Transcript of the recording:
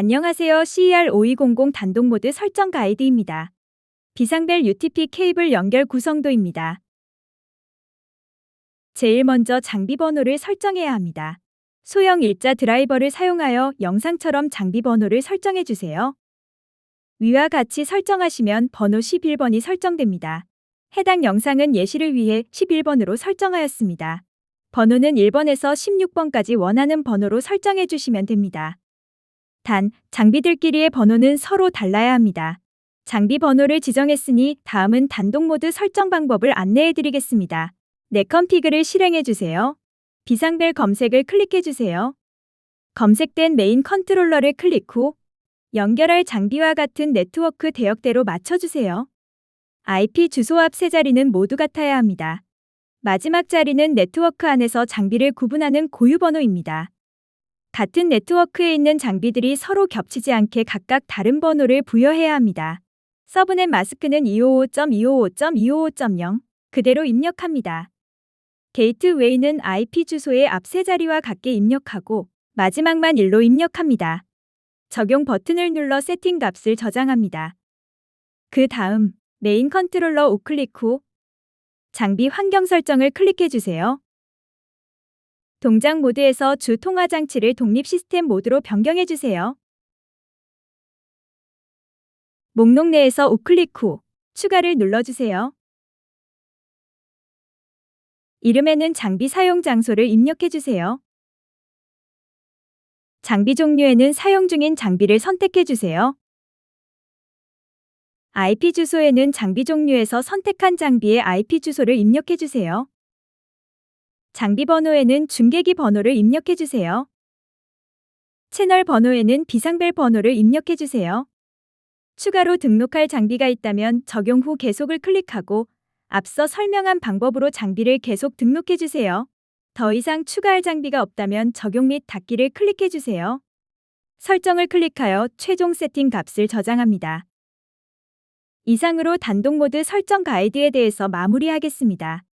안녕하세요. CER5200 단독 모드 설정 가이드입니다. 비상벨 UTP 케이블 연결 구성도입니다. 제일 먼저 장비 번호를 설정해야 합니다. 소형 일자 드라이버를 사용하여 영상처럼 장비 번호를 설정해 주세요. 위와 같이 설정하시면 번호 11번이 설정됩니다. 해당 영상은 예시를 위해 11번으로 설정하였습니다. 번호는 1번에서 16번까지 원하는 번호로 설정해 주시면 됩니다. 단, 장비들끼리의 번호는 서로 달라야 합니다. 장비 번호를 지정했으니 다음은 단독 모드 설정 방법을 안내해 드리겠습니다. 넷컨피그를 실행해 주세요. 비상벨 검색을 클릭해 주세요. 검색된 메인 컨트롤러를 클릭 후 연결할 장비와 같은 네트워크 대역대로 맞춰주세요. IP 주소 앞 세 자리는 모두 같아야 합니다. 마지막 자리는 네트워크 안에서 장비를 구분하는 고유 번호입니다. 같은 네트워크에 있는 장비들이 서로 겹치지 않게 각각 다른 번호를 부여해야 합니다. 서브넷 마스크는 255.255.255.0 그대로 입력합니다. 게이트웨이는 IP 주소의 앞 세 자리와 같게 입력하고 마지막만 1로 입력합니다. 적용 버튼을 눌러 세팅 값을 저장합니다. 그 다음 메인 컨트롤러 우클릭 후 장비 환경 설정을 클릭해 주세요. 동작 모드에서 주 통화 장치를 독립 시스템 모드로 변경해 주세요. 목록 내에서 우클릭 후 추가를 눌러주세요. 이름에는 장비 사용 장소를 입력해 주세요. 장비 종류에는 사용 중인 장비를 선택해 주세요. IP 주소에는 장비 종류에서 선택한 장비의 IP 주소를 입력해 주세요. 장비 번호에는 중계기 번호를 입력해 주세요. 채널 번호에는 비상벨 번호를 입력해 주세요. 추가로 등록할 장비가 있다면 적용 후 계속을 클릭하고 앞서 설명한 방법으로 장비를 계속 등록해 주세요. 더 이상 추가할 장비가 없다면 적용 및 닫기를 클릭해 주세요. 설정을 클릭하여 최종 세팅 값을 저장합니다. 이상으로 단독 모드 설정 가이드에 대해서 마무리하겠습니다.